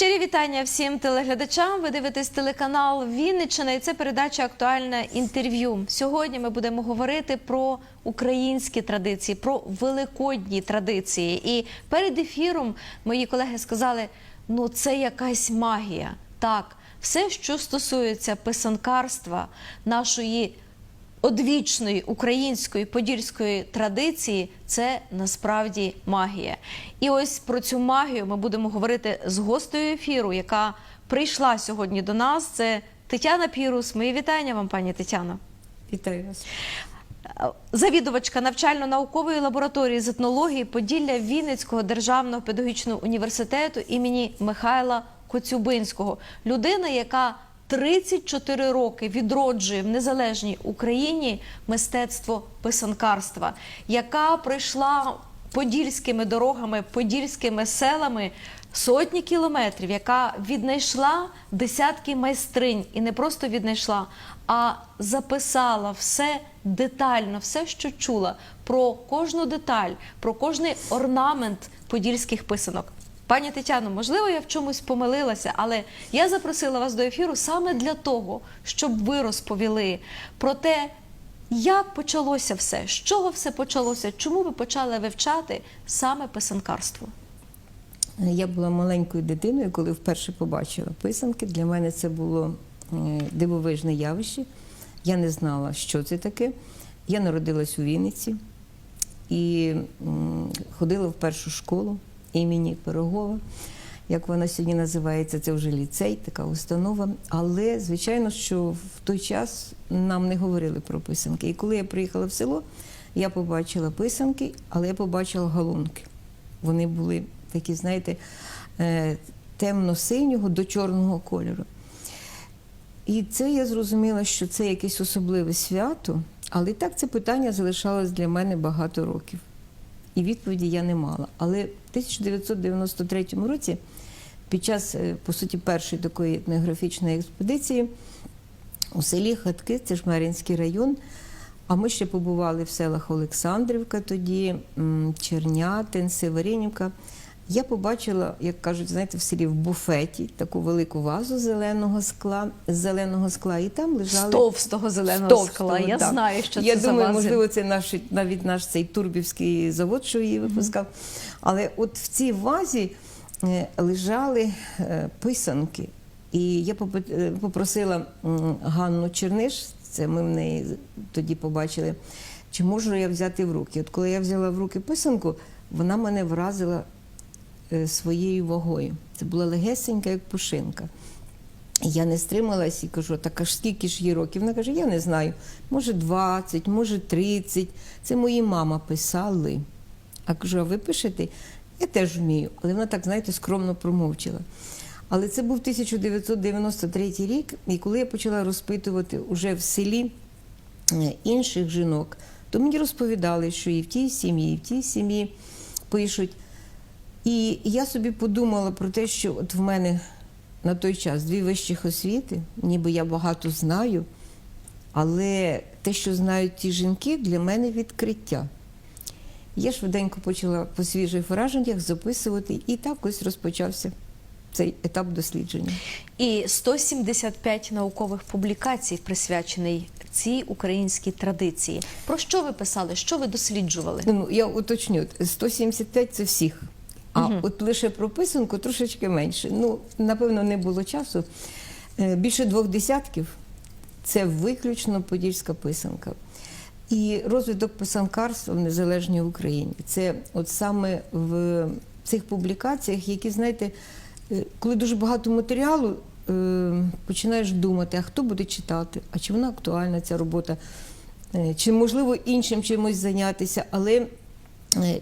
Щирі вітання всім телеглядачам. Ви дивитесь телеканал Вінниччина і це передача Актуальне інтерв'ю. Сьогодні ми будемо говорити про українські традиції, про великодні традиції. І перед ефіром мої колеги сказали: ну це якась магія. Так, все, що стосується писанкарства, нашої одвічної української подільської традиції це насправді магія. І ось про цю магію ми будемо говорити з гостею ефіру, яка прийшла сьогодні до нас. Це Тетяна Пірус. Мої вітання вам, пані Тетяно. Вітаю вас. Завідувачка навчально-наукової лабораторії з етнології Поділля Вінницького державного педагогічного університету імені Михайла Коцюбинського. Людина, яка 34 роки відроджує в незалежній Україні мистецтво писанкарства, яка пройшла подільськими дорогами, подільськими селами сотні кілометрів, яка віднайшла десятки майстринь і не просто віднайшла, а записала все детально, все, що чула про кожну деталь, про кожний орнамент подільських писанок. Пані Тетяно, можливо, я в чомусь помилилася, але я запросила вас до ефіру саме для того, щоб ви розповіли про те, як почалося все, з чого все почалося, чому ви почали вивчати саме писанкарство. Я була маленькою дитиною, коли вперше побачила писанки. Для мене це було е, дивовижне явище. Я не знала, що це таке. Я народилась у Вінниці і ходила в першу школу імені Пирогова. Як вона сьогодні називається, це вже ліцей, така установа. Але, звичайно, що в той час нам не говорили про писанки. І коли я приїхала в село, я побачила писанки, але я побачила галунки. Вони були такі, знаєте, е, темно-синього до чорного кольору. І це я зрозуміла, що це якесь особливе свято, але так це питання залишалось для мене багато років. І відповіді я не мала. Але в 1993 році, під час, е, по суті, першої такої етнографічної експедиції у селі Хатки, це ж Мар'їнський район, а ми ще побували в селах Олександрівка тоді, Чернятин, Северинівка. Я побачила, як кажуть, знаєте, в селі в буфеті таку велику вазу зеленого скла, з зеленого скла, і там З лежали товстого зеленого Товстого, скла. Я так. знаю, що я це думаю, за можливо, це наш навіть наш цей турбівський завод, що її випускав. Але от в цій вазі е, лежали е, писанки. І я е, попросила Ганну Черниш, це ми в неї тоді побачили, чи можу я взяти в руки. От коли я взяла в руки писанку, вона мене вразила своєю вагою. Це була легесенька, як пушинка. Я не стрималась і кажу, так аж скільки ж їй років? Вона каже, я не знаю, може 20, може 30. Це мої мама писали. А кажу, а ви пишете? Я теж вмію. Але вона так, знаєте, скромно промовчала. Але це був 1993 рік, і коли я почала розпитувати уже в селі е, інших жінок, то мені розповідали, що і в тій сім'ї, і в тій сім'ї пишуть. І я собі подумала про те, що от в мене на той час дві вищих освіти, ніби я багато знаю, але те, що знають ті жінки, для мене відкриття. Я швиденько почала по свіжих враженнях записувати, і так ось розпочався цей етап дослідження. І 175 наукових публікацій присвячений цій українській традиції. Про що ви писали? Що ви досліджували? Ну, я уточню, 175 це всіх. А от лише про писанку трошечки менше. Ну, напевно, не було часу. Е, Більше двох десятків це виключно подільська писанка. І розвиток писанкарства в незалежній Україні. Це от саме в цих публікаціях, які, знаєте, е, коли дуже багато матеріалу, е, починаєш думати, а хто буде читати, а чи вона актуальна ця робота, чи можливо іншим чимось зайнятися. Але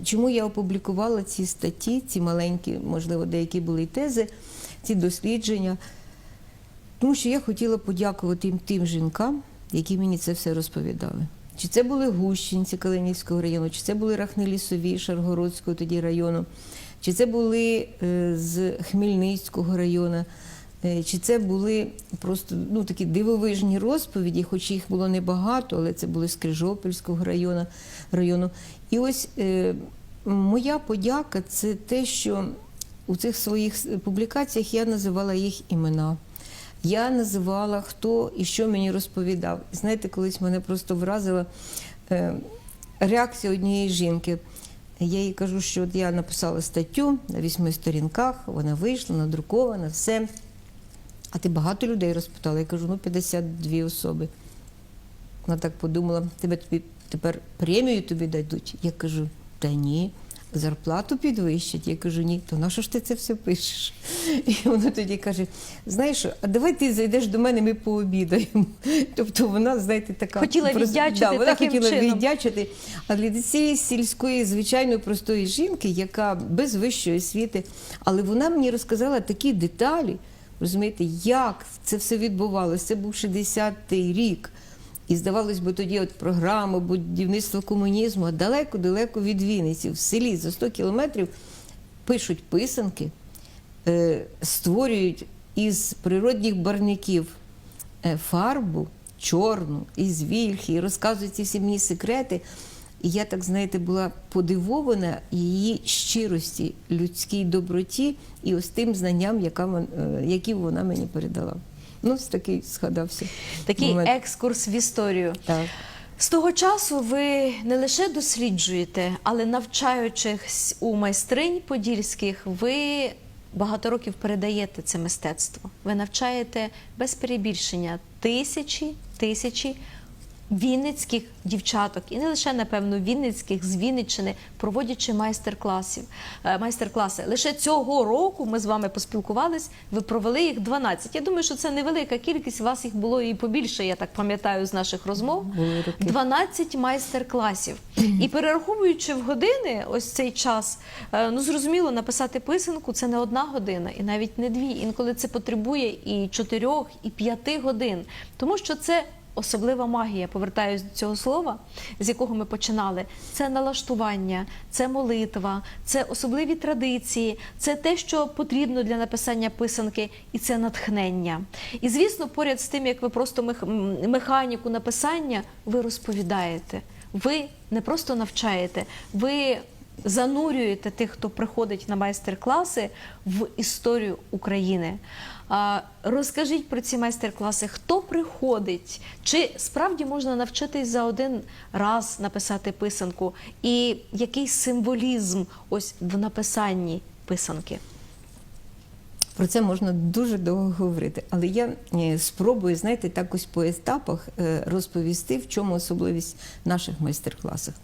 Чому я опублікувала ці статті, ці маленькі, можливо, деякі були тези, ці дослідження? Тому що я хотіла подякувати їм тим жінкам, які мені це все розповідали. Чи це були гущинці Калинівського району, чи це були Рахнелісові Шаргородського тоді району, чи це були е, з Хмельницького району, е, чи це були просто ну, такі дивовижні розповіді, хоч їх було небагато, але це були з Крижопільського району. району. І ось е, моя подяка це те, що у цих своїх публікаціях я називала їх імена. Я називала, хто і що мені розповідав. Знаєте, колись мене просто вразила е, реакція однієї жінки. Я їй кажу, що от я написала статтю на вісьми сторінках, вона вийшла, надрукована, все. А ти багато людей розпитала? Я кажу, ну 52 особи. Вона так подумала, тебе тобі тепер премію тобі дадуть. Я кажу, та ні, зарплату підвищать. Я кажу, ні, то на що ж ти це все пишеш? І вона тоді каже: знаєш, а давай ти зайдеш до мене, ми пообідаємо. Тобто вона, знаєте, така Хотіла просто- віддячити да, вона таким хотіла чином. віддячити. А для цієї сільської, звичайної простої жінки, яка без вищої освіти, але вона мені розказала такі деталі. Розумієте, як це все відбувалося? Це був 60-й рік. І здавалось би, тоді от програма будівництва комунізму, далеко-далеко від Вінниці, в селі за 100 кілометрів пишуть писанки, е, створюють із природних барників е, фарбу чорну, із вільхи, і розказують ці всі мені секрети. І я так, знаєте, була подивована її щирості, людській доброті і ось тим знанням, яка, е, які вона мені передала. Ну, ось такий згадався. Такий момент. екскурс в історію. Так. З того часу ви не лише досліджуєте, але навчаючись у майстринь подільських, ви багато років передаєте це мистецтво. Ви навчаєте без перебільшення тисячі, тисячі вінницьких дівчаток, і не лише напевно вінницьких з Вінниччини, проводячи майстер-класів. е, Майстер-класи. Лише цього року ми з вами поспілкувались. Ви провели їх 12. Я думаю, що це невелика кількість. У вас їх було і побільше. Я так пам'ятаю з наших розмов. Були 12 майстер-класів. І перераховуючи в години ось цей час, е, ну зрозуміло, написати писанку це не одна година, і навіть не дві. Інколи це потребує і чотирьох, і п'яти годин, тому що це. Особлива магія, повертаюсь до цього слова, з якого ми починали. Це налаштування, це молитва, це особливі традиції, це те, що потрібно для написання писанки, і це натхнення. І звісно, поряд з тим, як ви просто механіку написання, ви розповідаєте. Ви не просто навчаєте, ви занурюєте тих, хто приходить на майстер-класи в історію України. Розкажіть про ці майстер-класи, хто приходить, чи справді можна навчитись за один раз написати писанку, і який символізм ось в написанні писанки? Про це можна дуже довго говорити, але я е, спробую, знаєте, так ось по етапах е, розповісти, в чому особливість наших майстер-класів.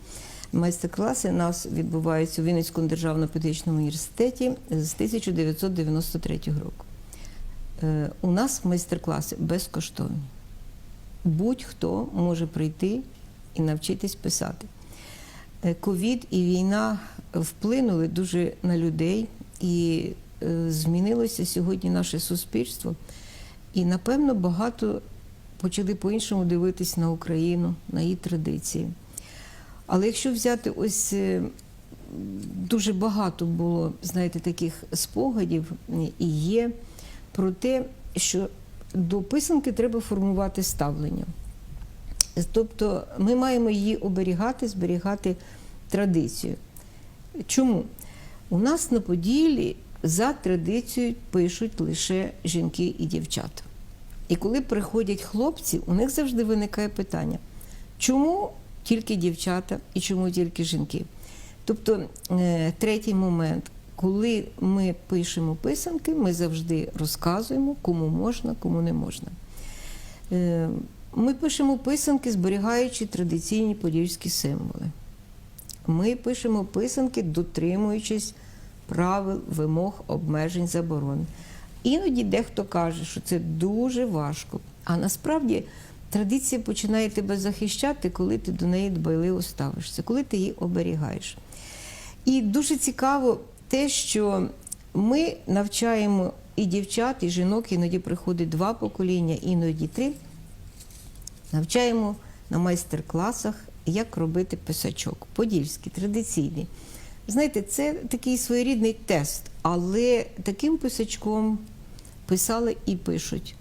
Майстер-класи нас відбуваються у Вінницькому державному педагогічному університеті з 1993 року. Е, У нас майстер-класи безкоштовні. Будь-хто може прийти і навчитись писати. Е, Ковід і війна вплинули дуже на людей, і е, змінилося сьогодні наше суспільство. І, напевно, багато почали по-іншому дивитись на Україну, на її традиції. Але якщо взяти ось дуже багато було, знаєте, таких спогадів і є про те, що до писанки треба формувати ставлення. Тобто ми маємо її оберігати, зберігати традицію. Чому? У нас на Поділлі за традицією пишуть лише жінки і дівчата. І коли приходять хлопці, у них завжди виникає питання, чому тільки дівчата і чому тільки жінки? Тобто, е, третій момент, коли ми пишемо писанки, ми завжди розказуємо, кому можна, кому не можна. Е, Ми пишемо писанки, зберігаючи традиційні подільські символи. Ми пишемо писанки, дотримуючись правил, вимог, обмежень, заборон. Іноді дехто каже, що це дуже важко. А насправді традиція починає тебе захищати, коли ти до неї дбайливо ставишся, коли ти її оберігаєш. І дуже цікаво те, що ми навчаємо і дівчат, і жінок, іноді приходить два покоління, іноді три. Навчаємо на майстер-класах, як робити писачок. Подільський, традиційний. Знаєте, це такий своєрідний тест, але таким писачком писали і пишуть.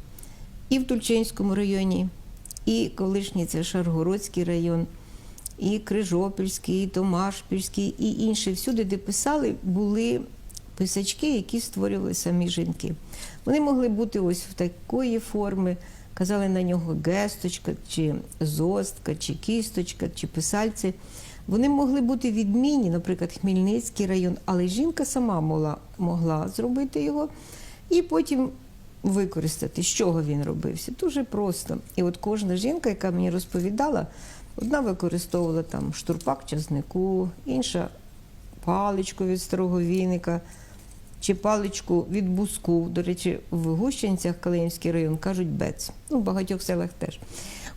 І в Тульчинському районі, і колишній це Шаргородський район, і Крижопільський, і Томашпільський, і інші. Всюди, де писали, були писачки, які створювали самі жінки. Вони могли бути ось в такої форми, казали на нього гесточка, чи зостка, чи кісточка, чи писальці. Вони могли бути відмінні, наприклад, Хмельницький район, але жінка сама могла, могла зробити його і потім використати. З чого він робився? Дуже просто. І от кожна жінка, яка мені розповідала, одна використовувала там штурпак часнику, інша паличку від старого віника чи паличку від буску. До речі, в Гущенцях, Калинівський район, кажуть бец. Ну, в багатьох селах теж.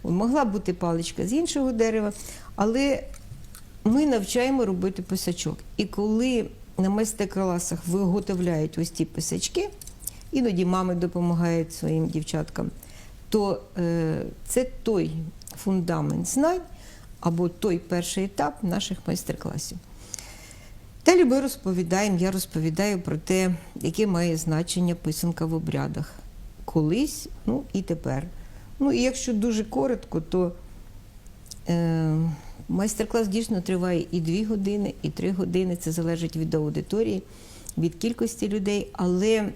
Могла бути паличка з іншого дерева, але ми навчаємо робити писачок. І коли на майстер-класах виготовляють ось ці писачки, іноді мами допомагають своїм дівчаткам, то е, це той фундамент знань або той перший етап наших майстер-класів. Далі ми розповідаємо, я розповідаю про те, яке має значення писанка в обрядах. Колись, ну і тепер. Ну і якщо дуже коротко, то е, майстер-клас дійсно триває і 2 години, і 3 години. Це залежить від аудиторії, від кількості людей. Але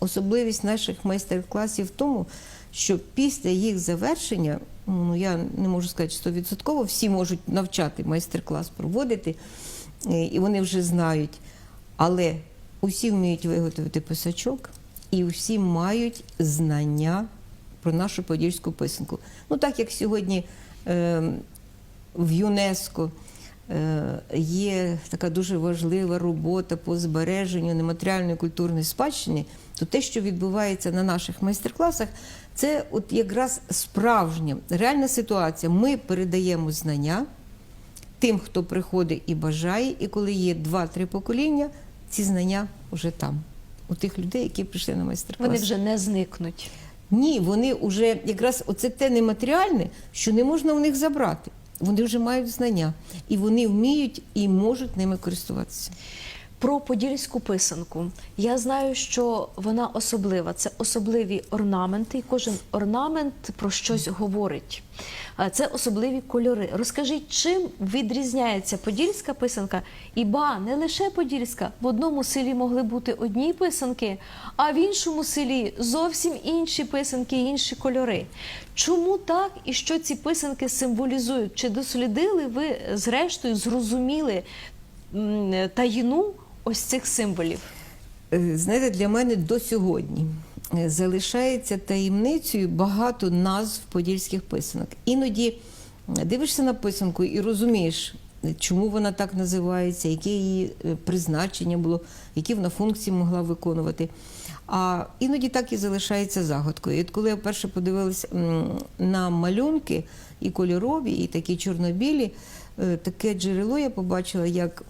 особливість наших майстер-класів в тому, що після їх завершення, ну я не можу сказати, що 100%, всі можуть навчати майстер-клас проводити, е, і вони вже знають. Але усі вміють виготовити писачок, і усі мають знання про нашу подільську писанку. Ну так як сьогодні е, в ЮНЕСКО є така дуже важлива робота по збереженню нематеріальної культурної спадщини, то те, що відбувається на наших майстер-класах, це от якраз справжня реальна ситуація. Ми передаємо знання тим, хто приходить і бажає, і коли є два-три покоління, ці знання вже там, у тих людей, які прийшли на майстер-клас. Вони вже не зникнуть. Ні, вони вже якраз оце те нематеріальне, що не можна у них забрати. Вони вже мають знання, і вони вміють і можуть ними користуватися. Про подільську писанку. Я знаю, що вона особлива. Це особливі орнаменти, і кожен орнамент про щось говорить. Це особливі кольори. Розкажіть, чим відрізняється подільська писанка? І ба, не лише подільська. В одному селі могли бути одні писанки, а в іншому селі зовсім інші писанки, інші кольори. Чому так і що ці писанки символізують? Чи дослідили ви зрештою зрозуміли таїну ось цих символів? Е, Знаєте, для мене до сьогодні е, залишається таємницею багато назв подільських писанок. Іноді е, дивишся на писанку і розумієш, чому вона так називається, яке її призначення було, які вона функції могла виконувати. А іноді так і залишається загадкою. І от коли я вперше подивилася на малюнки і кольорові, і такі чорнобілі, таке джерело я побачила як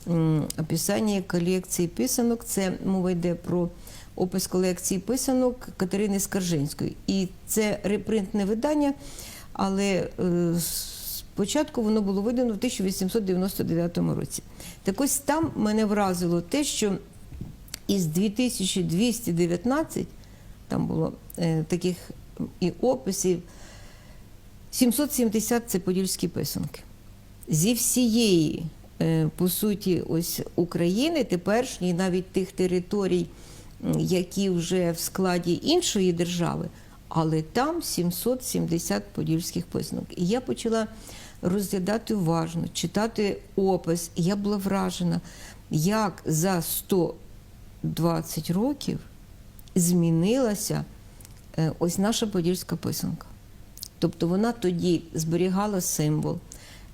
описання колекції писанок. Це мова йде про опис колекції писанок Катерини Скаржинської. І це репринтне видання, але е, спочатку воно було видано в 1899 році. Так ось там мене вразило те, що із 2219, там було е, таких і описів, 770 це подільські писанки. Зі всієї, е, по суті, ось України, теперішньої, навіть тих територій, які вже в складі іншої держави, але там 770 подільських писанок. І я почала розглядати уважно, читати опис, і я була вражена, як за 120 років змінилася е, ось наша подільська писанка. Тобто вона тоді зберігала символ,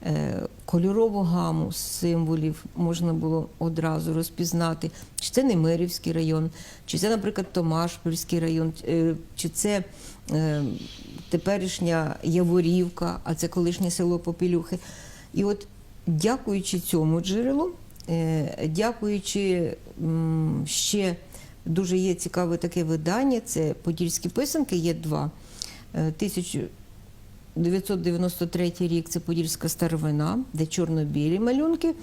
Е, кольорову гаму символів можна було одразу розпізнати, чи це Немирівський район, чи це, наприклад, Томашпільський район, е, чи це е, теперішня Яворівка, а це колишнє село Попілюхи. І от, дякуючи цьому джерелу, дякуючи ще дуже є цікаве таке видання, це подільські писанки, є два. 993 рік це Подільська старовина, де чорно-білі малюнки.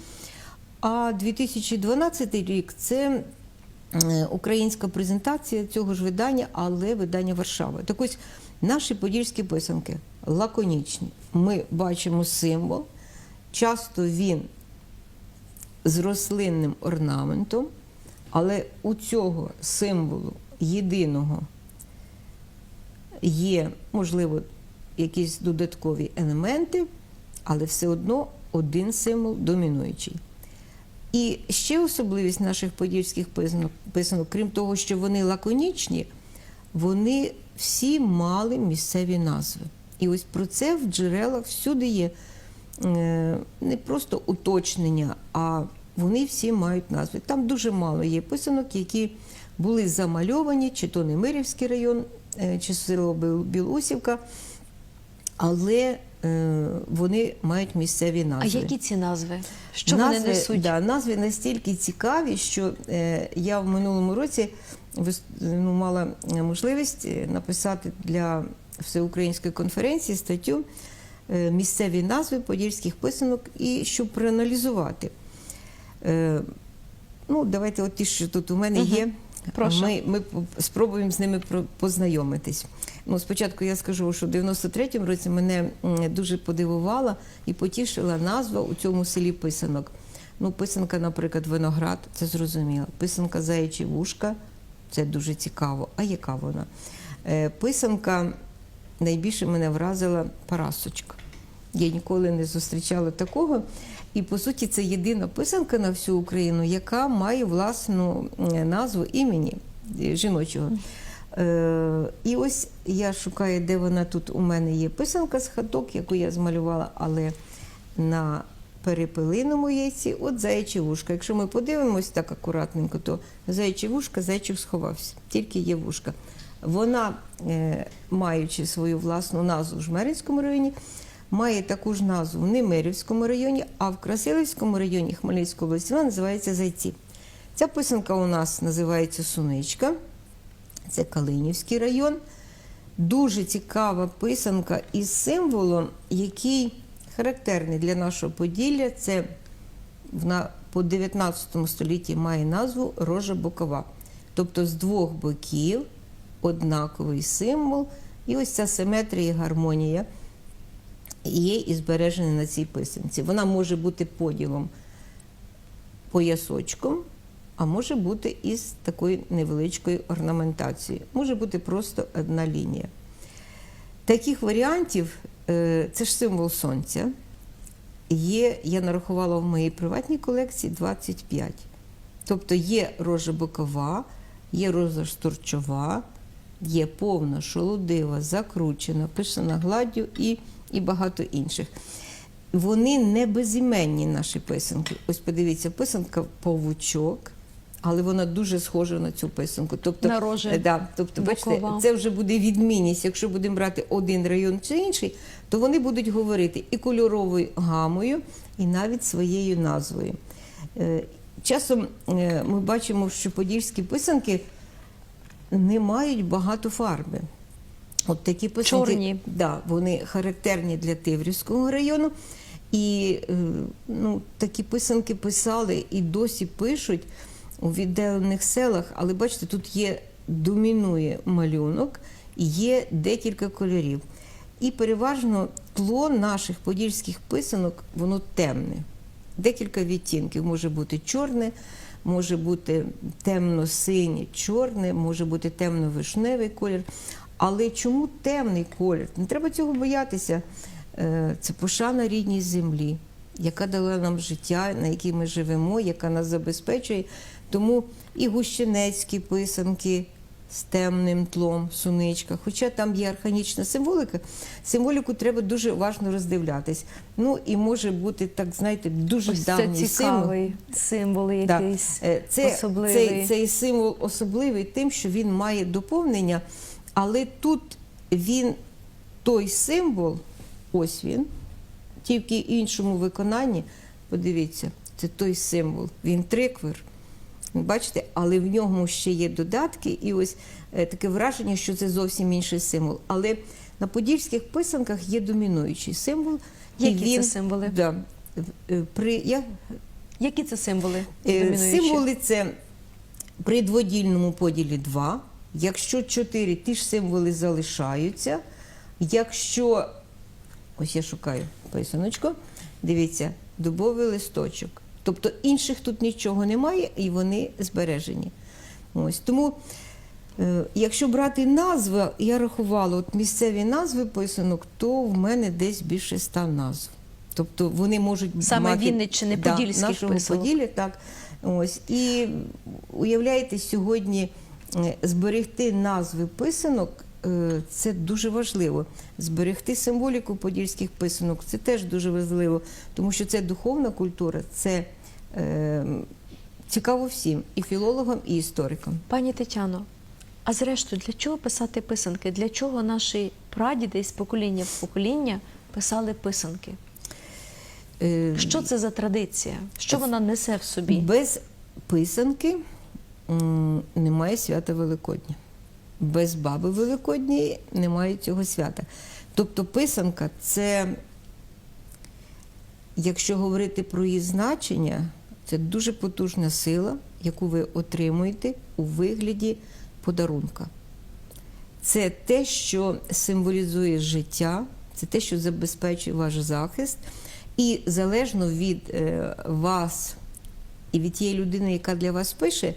А 2012 рік це е, українська презентація цього ж видання, але видання Варшави. Так ось наші подільські писанки лаконічні. Ми бачимо символ, часто він з рослинним орнаментом, але у цього символу єдиного є, можливо, якісь додаткові елементи, але все одно один символ домінуючий. І ще особливість наших подільських писанок, крім того, що вони лаконічні, вони всі мали місцеві назви. І ось про це в джерелах всюди є е, не просто уточнення, а вони всі мають назви. Там дуже мало є писанок, які були замальовані, чи то Немирівський район, е, чи село Біл- Білусівка, але е, вони мають місцеві назви. А які ці назви? Що назви, вони несуть? Да, назви настільки цікаві, що е, я в минулому році ну, мала можливість е, написати для всеукраїнської конференції статтю е, місцеві назви подільських писанок і щоб проаналізувати. Е, ну, давайте от ті, що тут у мене Мгм. є. Прошу. Ми, ми спробуємо з ними познайомитись. Ну, спочатку я скажу, що в 93-му році мене дуже подивувала і потішила назва у цьому селі писанок. Ну, писанка, наприклад, виноград, це зрозуміло. Писанка заячі вушка, це дуже цікаво. А яка вона? Е, писанка найбільше мене вразила парасочка. Я ніколи не зустрічала такого. І по суті, це єдина писанка на всю Україну, яка має власну назву імені е, жіночого. Е, і ось я шукаю, де вона тут. У мене є писанка з хаток, яку я змалювала, але на перепелиному яйці, от заячі вушка. Якщо ми подивимось так акуратненько, то заячі вушка, зайчик сховався, тільки є вушка. Вона, е, маючи свою власну назву в Жмеринському районі, має таку ж назву в Немирівському районі, а в Красилівському районі Хмельницької області вона називається Зайці. Ця писанка у нас називається Суничка, це Калинівський район. Дуже цікава писанка із символом, який характерний для нашого Поділля. Це в на- по 19 столітті має назву рожа бокова. Тобто з двох боків однаковий символ. І ось ця симетрія і гармонія є і збережена на цій писанці. Вона може бути поділом поясочком, а може бути із такою невеличкою орнаментацією. Може бути просто одна лінія. Таких варіантів е, це ж символ сонця. Є, я нарахувала в моїй приватній колекції 25. Тобто є рожа бокова, є рожа шторчова, є повна, шолодива, закручена, писана гладдю і, і багато інших. Вони не безіменні наші писанки. Ось подивіться, писанка павучок, але вона дуже схожа на цю писанку. Тобто, На рожі е, да, тобто, бачите, бокова. це вже буде відмінність. Якщо будемо брати один район чи інший, то вони будуть говорити і кольоровою гамою, і навіть своєю назвою. Е, Часом е, ми бачимо, що подільські писанки не мають багато фарби. От такі писанки, Чорні. Да, вони характерні для Тиврівського району. І ну, такі писанки писали і досі пишуть у віддалених селах, але бачите, тут є домінує малюнок є декілька кольорів. І переважно тло наших подільських писанок, воно темне. Декілька відтінків може бути чорне, може бути темно-синє, чорне, може бути темно-вишневий колір. Але чому темний колір? Не треба цього боятися. Е, Це пошана рідній землі, яка дала нам життя, на якій ми живемо, яка нас забезпечує. Тому і гущенецькі писанки з темним тлом, суничка, хоча там є архаїчна символика, символіку треба дуже уважно роздивлятись. Ну і може бути так, знаєте, дуже Ось це давній символ. цікавий символ Да. якийсь Е, Це, особливий. Цей, цей символ особливий тим, що він має доповнення, але тут він той символ, ось він, тільки в іншому виконанні. Подивіться, це той символ. Він триквер. Бачите, але в ньому ще є додатки, і ось е, таке враження, що це зовсім інший символ. Але на подільських писанках є домінуючий символ. Які це символи? Да, е, при, я Які це символи? Е, домінуючі? Символи це при дводільному поділі 2. Якщо 4, ті ж символи залишаються. Якщо, ось я шукаю писаночку, дивіться, дубовий листочок, Тобто інших тут нічого немає, і вони збережені. Ось тому. Е, Якщо брати назви, я рахувала от місцеві назви писанок, то в мене десь більше ста назв. Тобто вони можуть Саме мати Вінниччини, да, подільських нашого писанок. Поділля, так. Ось. І уявляєте, сьогодні е, зберегти назви писанок це дуже важливо. Зберегти символіку подільських писанок це теж дуже важливо, тому що це духовна культура, це е, цікаво всім і філологам, і історикам. Пані Тетяно, а зрештою, для чого писати писанки? Для чого наші прадіди з покоління в покоління писали писанки? Е, Що це за традиція? Що вона несе в собі? Без писанки м, немає свята Великодня. Без баби Великодньої немає цього свята. Тобто писанка це, якщо говорити про її значення, це дуже потужна сила, яку ви отримуєте у вигляді подарунка. Це те, що символізує життя, це те, що забезпечує ваш захист. І залежно від е, вас і від тієї людини, яка для вас пише,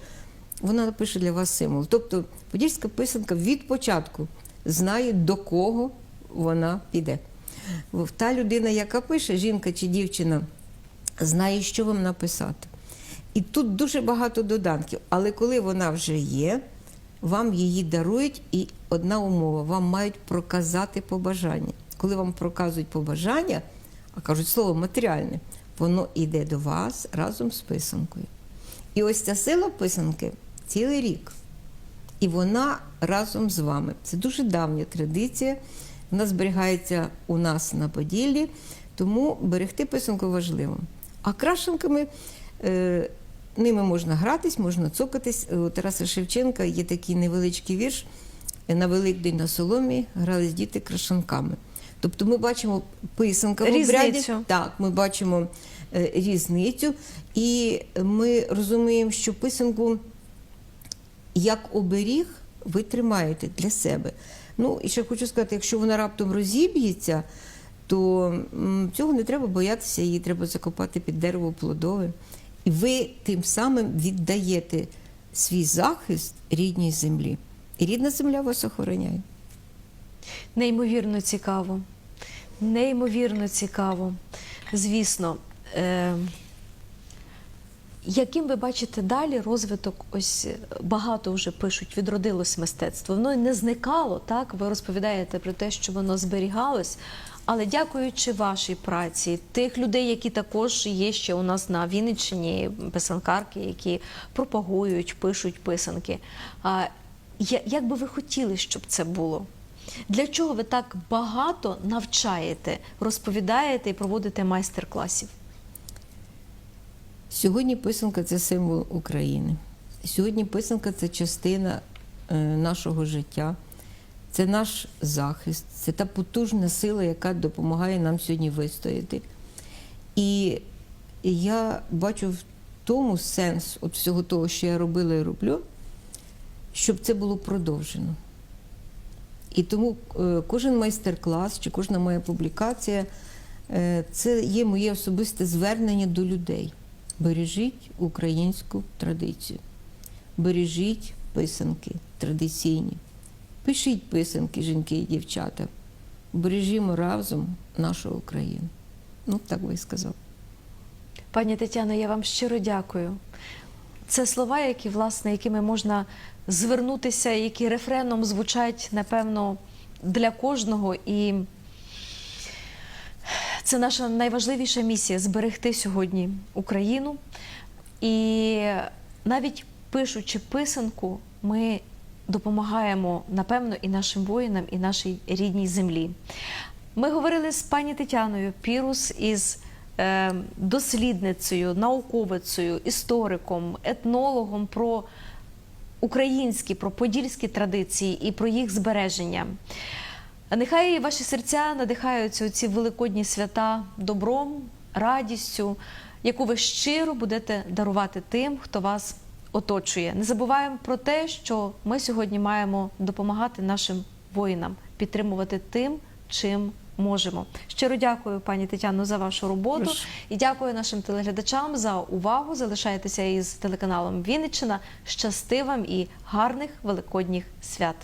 вона напише для вас символ. Тобто подільська писанка від початку знає, до кого вона піде. Та людина, яка пише, жінка чи дівчина, знає, що вам написати. І тут дуже багато доданків. Але коли вона вже є, вам її дарують, і одна умова: вам мають проказати побажання. Коли вам проказують побажання, а кажуть слово матеріальне, воно йде до вас разом з писанкою. І ось ця сила писанки цілий рік. І вона разом з вами. Це дуже давня традиція. Вона зберігається у нас на Поділлі, тому берегти писанку важливо. А крашенками е, ними можна гратись, можна цокатись. У Тараса Шевченка є такий невеличкий вірш. На Великдень на соломі грались діти крашенками. Тобто ми бачимо писанка в обряді. Так, ми бачимо е, різницю, і ми розуміємо, що писанку як оберіг ви тримаєте для себе. Ну і ще хочу сказати, якщо вона раптом розіб'ється, то цього не треба боятися, її треба закопати під дерево плодове. І ви тим самим віддаєте свій захист рідній землі. І рідна земля вас охороняє. Неймовірно цікаво. Неймовірно цікаво. Звісно. Е- яким ви бачите далі розвиток? Ось е, багато вже пишуть, відродилось мистецтво. Воно не зникало, так? Ви розповідаєте про те, що воно зберігалось. Але дякуючи вашій праці, тих людей, які також є ще у нас на Вінниччині, писанкарки, які пропагують, пишуть писанки. А, як би ви хотіли, щоб це було? Для чого ви так багато навчаєте, розповідаєте і проводите майстер-класів? Сьогодні писанка це символ України. Сьогодні писанка це частина е, нашого життя, це наш захист, це та потужна сила, яка допомагає нам сьогодні вистояти. І я бачу в тому сенс от всього того, що я робила і роблю, щоб це було продовжено. І тому е, кожен майстер-клас чи кожна моя публікація е, це є моє особисте звернення до людей. Бережіть українську традицію, бережіть писанки традиційні, пишіть писанки, жінки і дівчата. Бережімо разом нашу Україну. Ну, так би і сказав. Пані Тетяно, я вам щиро дякую. Це слова, які, власне, якими можна звернутися, які рефреном звучать, напевно, для кожного. І це наша найважливіша місія зберегти сьогодні Україну. І навіть пишучи писанку, ми допомагаємо, напевно, і нашим воїнам, і нашій рідній землі. Ми говорили з пані Тетяною Пірус із е, дослідницею, науковицею, істориком, етнологом про українські, про подільські традиції і про їх збереження. Нехай ваші серця надихаються у ці великодні свята добром, радістю, яку ви щиро будете дарувати тим, хто вас оточує. Не забуваємо про те, що ми сьогодні маємо допомагати нашим воїнам, підтримувати тим, чим можемо. Щиро дякую, пані Тетяно, за вашу роботу Прошу. і дякую нашим телеглядачам за увагу. Залишайтеся із телеканалом Вінниччина. Щасти вам і гарних великодніх свят.